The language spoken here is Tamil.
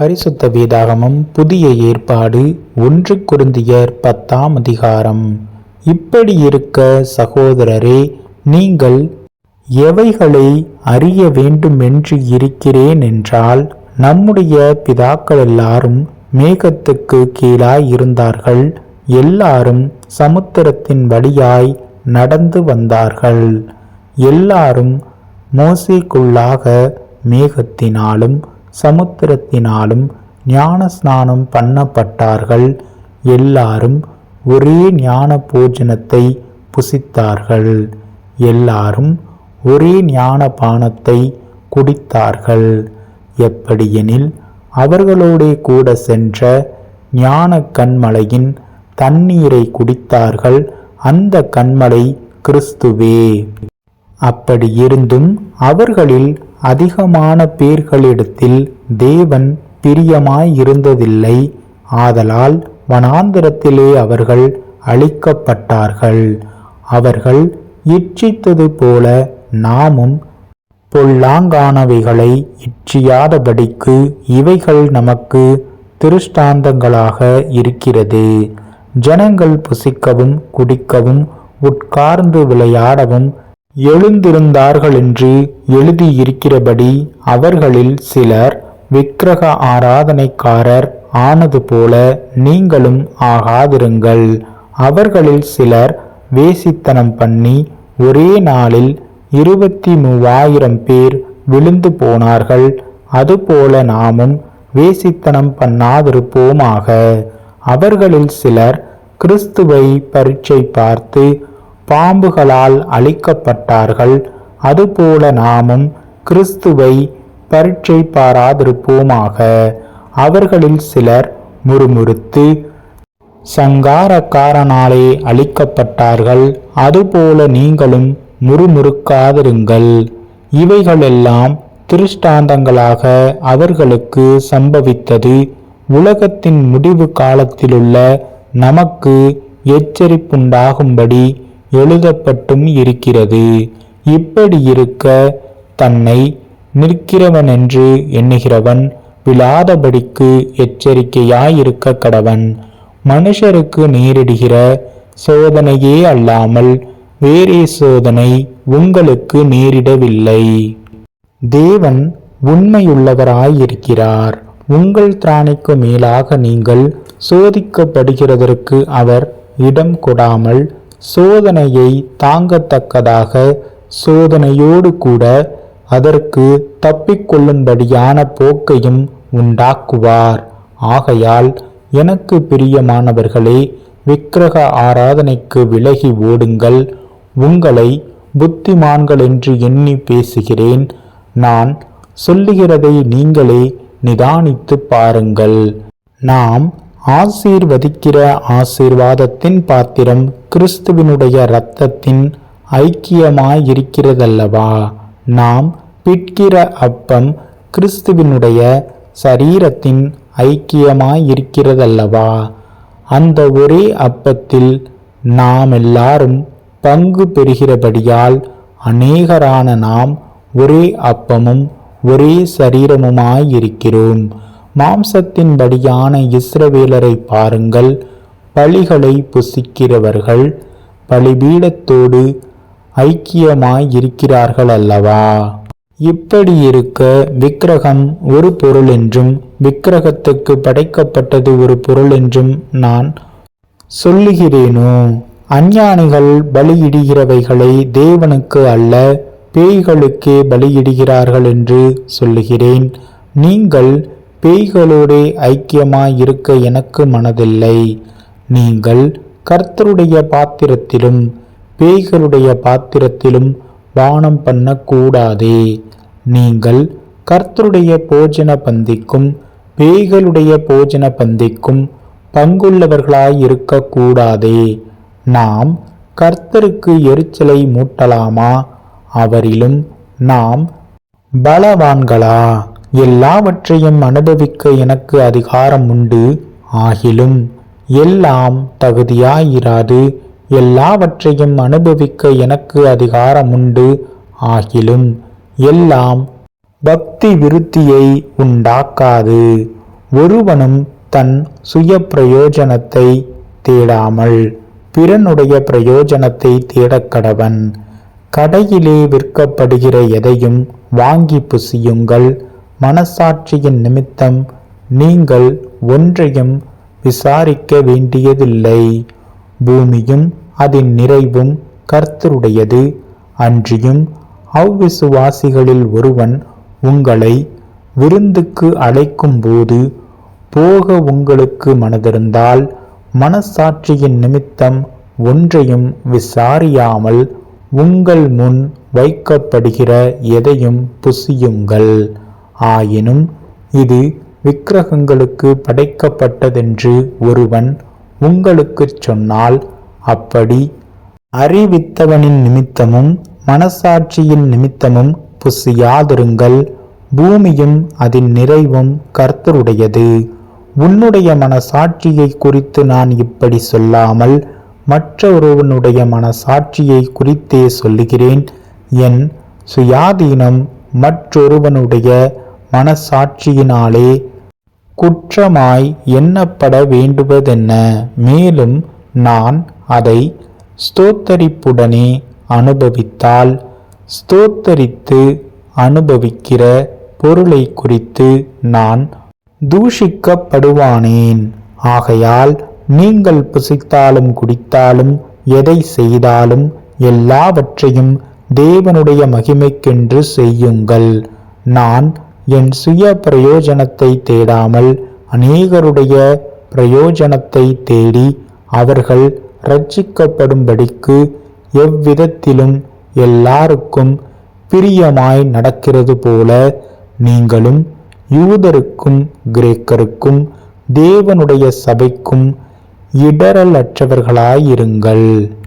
பரிசுத்த வேதாகமம் புதிய ஏற்பாடு ஒன்று குருந்தியர் பத்தாம் அதிகாரம். இப்படி இருக்க சகோதரரே நீங்கள் எவைகளை அறிய வேண்டுமென்று இருக்கிறேன் என்றால் நம்முடைய பிதாக்கள் எல்லாரும் மேகத்துக்கு கீழாய் இருந்தார்கள். எல்லாரும் சமுத்திரத்தின் வழியாய் நடந்து வந்தார்கள். எல்லாரும் மோசேக்குள்ளாக மேகத்தினாலும் சமுத்திரத்தினாலும் ஞான ஸ்நானம் பண்ணப்பட்டார்கள். எல்லாரும் ஒரே ஞான போஜனத்தை புசித்தார்கள். எல்லாரும் ஒரே ஞான பானத்தை குடித்தார்கள். எப்படியெனில் அவர்களோடே கூட சென்ற ஞான கண்மலையின் தண்ணீரை குடித்தார்கள் அந்த கண்மலை கிறிஸ்துவே. அப்படியிருந்தும் அவர்களில் அதிகமான பேர்களிடத்தில் தேவன் பிரியமாயிருந்ததில்லை. ஆதலால் வனாந்திரத்திலே அவர்கள் அழிக்கப்பட்டார்கள். அவர்கள் இச்சித்தது போல நாமும் பொல்லாங்கானவைகளை இச்சியாதபடிக்கு இவைகள் நமக்கு திருஷ்டாந்தங்களாக இருக்கிறது. ஜனங்கள் புசிக்கவும் குடிக்கவும் உட்கார்ந்து விளையாடவும் எழுந்திருந்தார்களென்று எழுதியிருக்கிறபடி அவர்களில் சிலர் விக்கிரக ஆராதனைக்காரர் ஆனது போல நீங்களும் ஆகாதிருங்கள். அவர்களில் சிலர் வேசித்தனம் பண்ணி ஒரே நாளில் இருபத்தி மூவாயிரம் பேர் விழுந்து போனார்கள். அதுபோல நாமும் வேசித்தனம் பண்ணாதிருப்போமாக. அவர்களில் சிலர் கிறிஸ்துவை பரீட்சை பார்த்து பாம்புகளால் அழிக்கப்பட்டார்கள். அதுபோல நாமும் கிறிஸ்துவை பரீட்சை பாராதிருப்போமாக அவர்களில் சிலர் முறுமுறுத்து சங்காரக்காரனாலே அழிக்கப்பட்டார்கள். அதுபோல நீங்களும் முறுமுறுக்காதிருங்கள். இவைகளெல்லாம் திருஷ்டாந்தங்களாக அவர்களுக்கு சம்பவித்தது. உலகத்தின் முடிவு காலத்திலுள்ள நமக்கு எச்சரிப்புண்டாகும்படி எழுதப்பட்டும் இருக்கிறது. இப்படி இருக்க தன்னை நிற்கிறவனென்று எண்ணுகிறவன் விழாதபடிக்கு எச்சரிக்கையாயிருக்க கடவன். மனுஷருக்கு நேரிடுகிற சோதனையே அல்லாமல் வேறே சோதனை உங்களுக்கு நேரிடவில்லை. தேவன் உண்மையுள்ளவராயிருக்கிறார். உங்கள் திராணிக்கு மேலாக நீங்கள் சோதிக்கப்படுகிறதற்கு அவர் இடம் கொடாமல் சோதனையை தாங்கத்தக்கதாக சோதனையோடு கூட அதற்கு தப்பிக்கொள்ளும்படியான போக்கையும் உண்டாக்குவார். ஆகையால் எனக்கு பிரியமானவர்களே விக்கிரக ஆராதனைக்கு விலகி ஓடுங்கள். உங்களை புத்திமான்கள் என்று எண்ணி பேசுகிறேன். நான் சொல்லுகிறதை நீங்களே நிதானித்து பாருங்கள். நாம் ஆசீர்வதிக்கிற ஆசீர்வாதத்தின் பாத்திரம் கிறிஸ்துவினுடைய இரத்தத்தின் ஐக்கியமாயிருக்கிறதல்லவா? நாம் பிட்கிற அப்பம் கிறிஸ்துவினுடைய சரீரத்தின் ஐக்கியமாயிருக்கிறதல்லவா? அந்த ஒரே அப்பத்தில் நாம் எல்லாரும் பங்கு பெறுகிறபடியால் அநேகரான நாம் ஒரே அப்பமும் ஒரே சரீரமுமாயிருக்கிறோம். மாம்சத்தின்படியான இஸ்ரவேலரை பாருங்கள். பலிகளை புசிக்கிறவர்கள் பலிபீடத்தோடு ஐக்கியமாயிருக்கிறார்கள் அல்லவா இப்படி இருக்க விக்கிரகம் ஒரு பொருள் என்றும் விக்கிரகத்துக்கு படைக்கப்பட்டது ஒரு பொருள் என்றும் நான் சொல்லுகிறேனோ? அஞ்ஞானிகள் பலியிடுகிறவைகளை தேவனுக்கு அல்ல பேய்களுக்கே பலியிடுகிறார்கள் என்று சொல்லுகிறேன். நீங்கள் பேய்களோடே ஐக்கியமாயிருக்க எனக்கு மனதில்லை. நீங்கள் கர்த்தருடைய பாத்திரத்திலும் பேய்களுடைய பாத்திரத்திலும் பானம் பண்ணக்கூடாதே. நீங்கள் கர்த்தருடைய போஜன பந்திக்கும் பேய்களுடைய போஜன பந்திக்கும் பங்குள்ளவர்களாயிருக்கக்கூடாதே நாம் கர்த்தருக்கு எரிச்சலை மூட்டலாமா? அவரிலும் நாம் பலவான்களா? எல்லாவற்றையும் அனுபவிக்க எனக்கு அதிகாரம் உண்டு. ஆகிலும் எல்லாம் தகுதியாயிராது. எல்லாவற்றையும் அனுபவிக்க எனக்கு அதிகாரம் உண்டு ஆகிலும் எல்லாம் பக்தி விருத்தியை உண்டாக்காது. ஒருவனும் தன் சுய பிரயோஜனத்தை தேடாமல் பிறனுடைய பிரயோஜனத்தை தேடக்கடவன் கடையிலே விற்கப்படுகிற எதையும் வாங்கி புசியுங்கள். மனசாட்சியின் நிமித்தம் நீங்கள் ஒன்றையும் விசாரிக்க வேண்டியதில்லை. பூமியும் அதன் நிறைவும் கர்த்தருடையது. அன்றியும் அவ்விசுவாசிகளில் ஒருவன் உங்களை விருந்துக்கு அழைக்கும்போது போக உங்களுக்கு மனதிருந்தால் மனசாட்சியின் நிமித்தம் ஒன்றையும் விசாரியாமல் உங்கள் முன் வைக்கப்படுகிற எதையும் புசியுங்கள். ஆயினும் இது விக்கிரகங்களுக்கு படைக்கப்பட்டதென்று ஒருவன் உங்களுக்குச் சொன்னால் அப்படி அறிவித்தவனின் நிமித்தமும் மனசாட்சியின் நிமித்தமும் புசியாதிருங்கள். பூமியும் அதன் நிறைவும் கர்த்தருடையது. உன்னுடைய மனசாட்சியை குறித்து நான் இப்படி சொல்லாமல் மற்றொருவனுடைய மனசாட்சியை குறித்தே சொல்லுகிறேன். என் சுயாதீனம் மற்றொருவனுடைய மனசாட்சியினாலே குற்றமாய் எண்ணப்பட வேண்டுவதென்ன? மேலும் நான் அதை ஸ்தோத்தரிப்புடனே அனுபவித்தால் ஸ்தோத்தரித்து அனுபவிக்கிற பொருளை குறித்து நான் தூஷிக்கப்படுவானேன். ஆகையால் நீங்கள் புசித்தாலும் குடித்தாலும் எதை செய்தாலும் எல்லாவற்றையும் தேவனுடைய மகிமைக்கென்று செய்யுங்கள். நான் என் சுய பிரயோஜனத்தை தேடாமல் அநேகருடைய பிரயோஜனத்தை தேடி அவர்கள் ரட்சிக்கப்படும்படிக்கு எவ்விதத்திலும் எல்லாருக்கும் பிரியமாய் நடக்கிறது போல நீங்களும் யூதருக்கும் கிரேக்கருக்கும் தேவனுடைய சபைக்கும் இடரலற்றவர்களாயிருங்கள்